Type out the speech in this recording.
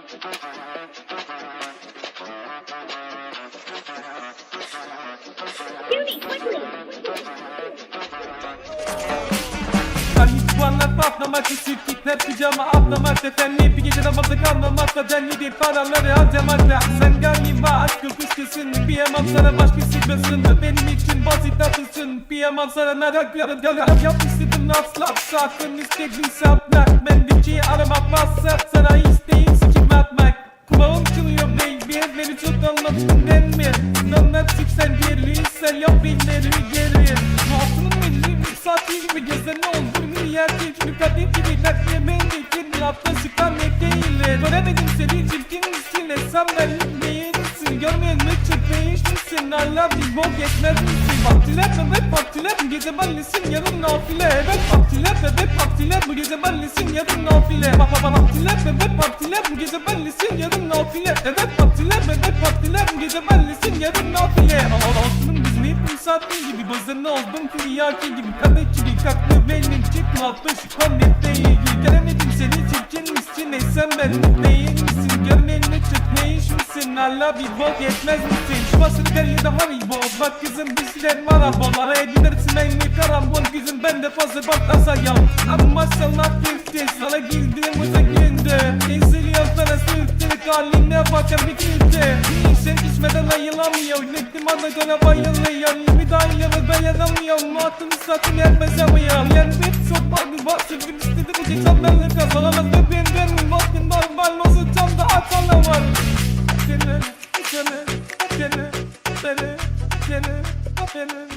Hani puanlar patlamak Çirkitler pijama atlamak Efendim bir gece namazda kalmamakla Denli değil paraları harcamakla Sen galiba aşk yok kuşkesin Piyemem sana başkası basın Benim için basit tatlısın Piyemem sana merak yarın yalan Yap istedim asla Sakın istediğin saplar. Bendeki aramak varsa Sana isteğin değil mi? Nana çıksan geri Sen yap binleri geri Altının milli Saati gibi gezen oldu Milyar çiftli kadeh gibi Naklemen için Lafta çıkan ne değil Göremedim seni çirkin misin Sen benlik değilsin Görmeyen mi çıkmayış mısın Allah bir bok etmez misin Partiler bebek partiler Bu gece benlisin yarın nafile Evet partiler bebek partiler Bu gece benlisin yarın nafile bak partiler bebek partiler Bu gece benlisin yarın nafile Evet partiler benlisin yarın nafile bizim hep saatli gibi Gözlerine oldum. Tiryaki gibi Kadeh gibi kalktı beynim çıkma Altı şu konnet değil Göremedim seni çirkin misin? Ey benlik değil misin? Görmeyen mi çık ne iş misin Allah bir bok yetmez misin? Şu basını derinde haribo Bak kızım bizler var abolara Edilirsin aynı karambol? Kızım ben de fazla baklasa ya Ama Sana girdim uza günde Eziliyor sana sürttürük haline bakar bir kilde Sen içmeden ayılamıyor. Nettim ana göre bayılıyor. Yemi dayanır beğenemiyor Matım satın yermez amıyor hep çok bağlı var Sevgim istedi bu geçen benle kazanamaz Ve benden. Mi var Ben nasıl tam da atana var. Seni, seni, seni, seni, seni, seni